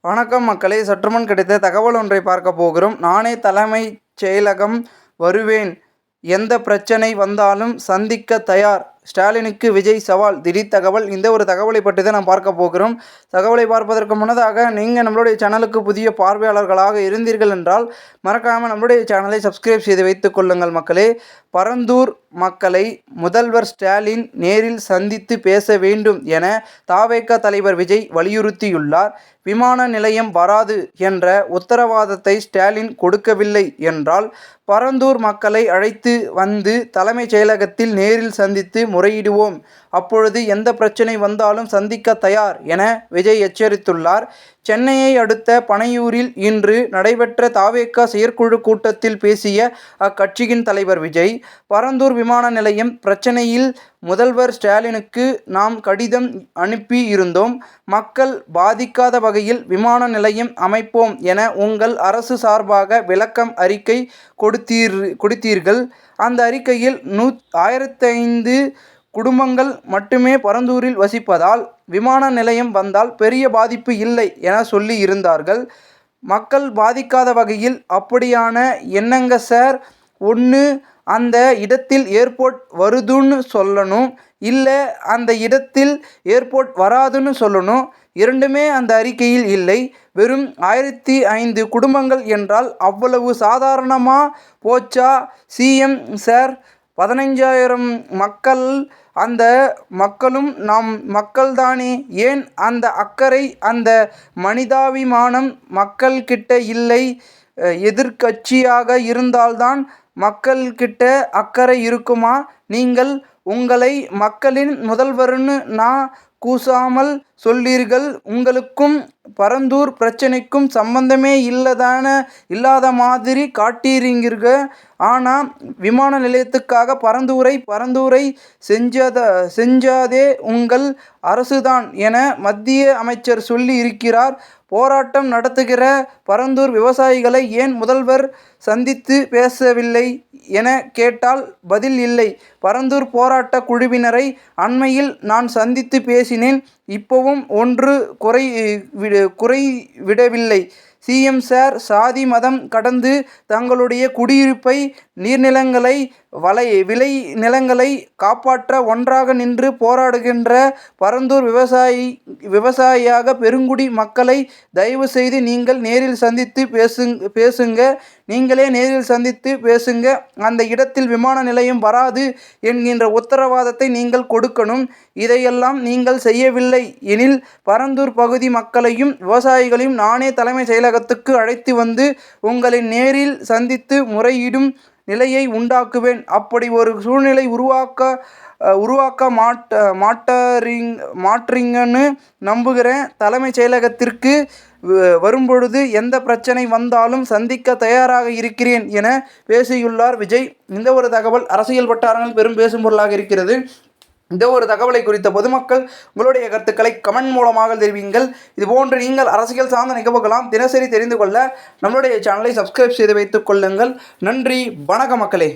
வணக்கம் மக்களே. சற்றுமுன் கிடைத்த தகவல் ஒன்றை பார்க்க போகிறோம். நானே தலைமைச் செயலகம் வருவேன். எந்த பிரச்சனை வந்தாலும் சந்திக்க தயார். ஸ்டாலினுக்கு விஜய் சவால் திடீர் தகவல் இந்த ஒரு தகவலை பற்றி தான் நாம் பார்க்க போகிறோம். தகவலை பார்ப்பதற்கு முன்னதாக நீங்கள் நம்மளுடைய சேனலுக்கு புதிய பார்வையாளர்களாக இருந்தீர்கள் என்றால் மறக்காமல் நம்மளுடைய சேனலை சப்ஸ்கிரைப் செய்து வைத்துக் கொள்ளுங்கள் மக்களே. பரந்தூர் மக்களை முதல்வர் ஸ்டாலின் நேரில் சந்தித்து பேச வேண்டும் என தாவேக தலைவர் விஜய் வலியுறுத்தியுள்ளார். விமான நிலையம் வராது என்ற உத்தரவாதத்தை ஸ்டாலின் கொடுக்கவில்லை என்றால் பரந்தூர் மக்களை அழைத்து வந்து தலைமைச் செயலகத்தில் நேரில் சந்தித்து முறையிடுவோம். அப்பொழுது எந்த பிரச்சனை வந்தாலும் சந்திக்க தயார் என விஜய் எச்சரித்துள்ளார். சென்னையை அடுத்த பனையூரில் இன்று நடைபெற்ற தாவேக்கா செயற்குழு கூட்டத்தில் பேசிய அக்கட்சியின் தலைவர் விஜய் பரந்தூர் விமான நிலையம் பிரச்சனையில் முதல்வர் ஸ்டாலினுக்கு நாம் கடிதம் அனுப்பி இருந்தோம் மக்கள் பாதிக்காத வகையில் விமான நிலையம் அமைப்போம் என உங்கள் அரசு சார்பாக விளக்கம் அறிக்கை கொடுத்தீர் கொடுத்தீர்கள். அந்த அறிக்கையில் நூ ஆயிரத்தைந்து குடும்பங்கள் மட்டுமே பரந்தூரில் வசிப்பதால் விமான நிலையம் வந்தால் பெரிய பாதிப்பு இல்லை என சொல்லி இருந்தார்கள். மக்கள் பாதிக்காத வகையில் அப்படியான என்னங்க சார்? ஒன்று அந்த இடத்தில் ஏர்போர்ட் வருதுன்னு சொல்லணும். இல்லை அந்த இடத்தில் ஏர்போர்ட் வராதுன்னு சொல்லணும். இரண்டுமே அந்த அறிக்கையில் இல்லை. வெறும் ஆயிரத்தி ஐந்து குடும்பங்கள் என்றால் அவ்வளவு சாதாரணமாக போச்சா? சிஎம் சார் பதினைஞ்சாயிரம் மக்கள் அந்த மக்களும் நாம் மக்கள்தானே. ஏன் அந்த அக்கறை அந்த மனிதாபிமானம் மக்கள்கிட்ட இல்லை? எதிர்க்கட்சியாக இருந்தால்தான் மக்கள்கிட்ட அக்கறை இருக்குமா? நீங்கள் உங்களை மக்களின் முதல்வர்னு நான் கூசாமல் சொல்லீர்கள் உங்களுக்கும் பரந்தூர் பிரச்சனைக்கும் சம்பந்தமே இல்லதான இல்லாத மாதிரி காட்டிறீங்க. ஆனால் விமான நிலையத்துக்காக பரந்தூரை பரந்தூரை செஞ்சத செஞ்சாதே உங்கள் அரசுதான் என மத்திய அமைச்சர் சொல்லி இருக்கிறார். போராட்டம் நடத்துகிற பரந்தூர் விவசாயிகளை ஏன் முதல்வர் சந்தித்து பேசவில்லை என கேட்டால் பதில் இல்லை. பரந்தூர் போராட்ட குழுவினரை அண்மையில் நான் சந்தித்து பேசினேன். இப்போவும் ஒன்று குறை குறை விடவில்லை. சிஎம் சார் சாதி மதம் கடந்து தங்களுடைய குடியிருப்பை நீர்நிலங்களை வலை விளை நிலங்களை காப்பாற்ற ஒன்றாக நின்று போராடுகின்ற பரந்தூர் விவசாயி விவசாயியாக பெருங்குடி மக்களை தயவு செய்து நீங்கள் நேரில் சந்தித்து பேசுங் பேசுங்க. நீங்களே நேரில் சந்தித்து பேசுங்க. அந்த இடத்தில் விமான நிலையம் வராது என்கின்ற உத்தரவாதத்தை நீங்கள் கொடுக்கணும். இதையெல்லாம் நீங்கள் செய்யவில்லை எனில் பரந்தூர் பகுதி மக்களையும் விவசாயிகளையும் நானே தலைமை செயலகத்துக்கு அழைத்து வந்து உங்களை நேரில் சந்தித்து முறையிடும் நிலையை உண்டாக்குவேன். அப்படி ஒரு சூழ்நிலை உருவாக்க உருவாக்க மாட்ட மாட்டறிங் மாற்றீங்கன்னு நம்புகிறேன். தலைமைச் செயலகத்திற்கு வரும்பொழுது எந்த பிரச்சனை வந்தாலும் சந்திக்க தயாராக இருக்கிறேன் என பேசியுள்ளார் விஜய். இந்த ஒரு தகவல் அரசியல் வட்டாரங்கள் பெரும் பேசும் பொருளாக இருக்கிறது. இந்த ஒரு தகவலை குறித்த பொதுமக்கள் உங்களுடைய கருத்துக்களை கமெண்ட் மூலமாக தெரிவிங்கள். இதுபோன்று நீங்கள் அரசியல் சார்ந்த நிகழ்வுகளாம் தினசரி தெரிந்து கொள்ள நம்மளுடைய சேனலை சப்ஸ்கிரைப் செய்து வைத்துக் கொள்ளுங்கள். நன்றி. வணக்க மக்களே.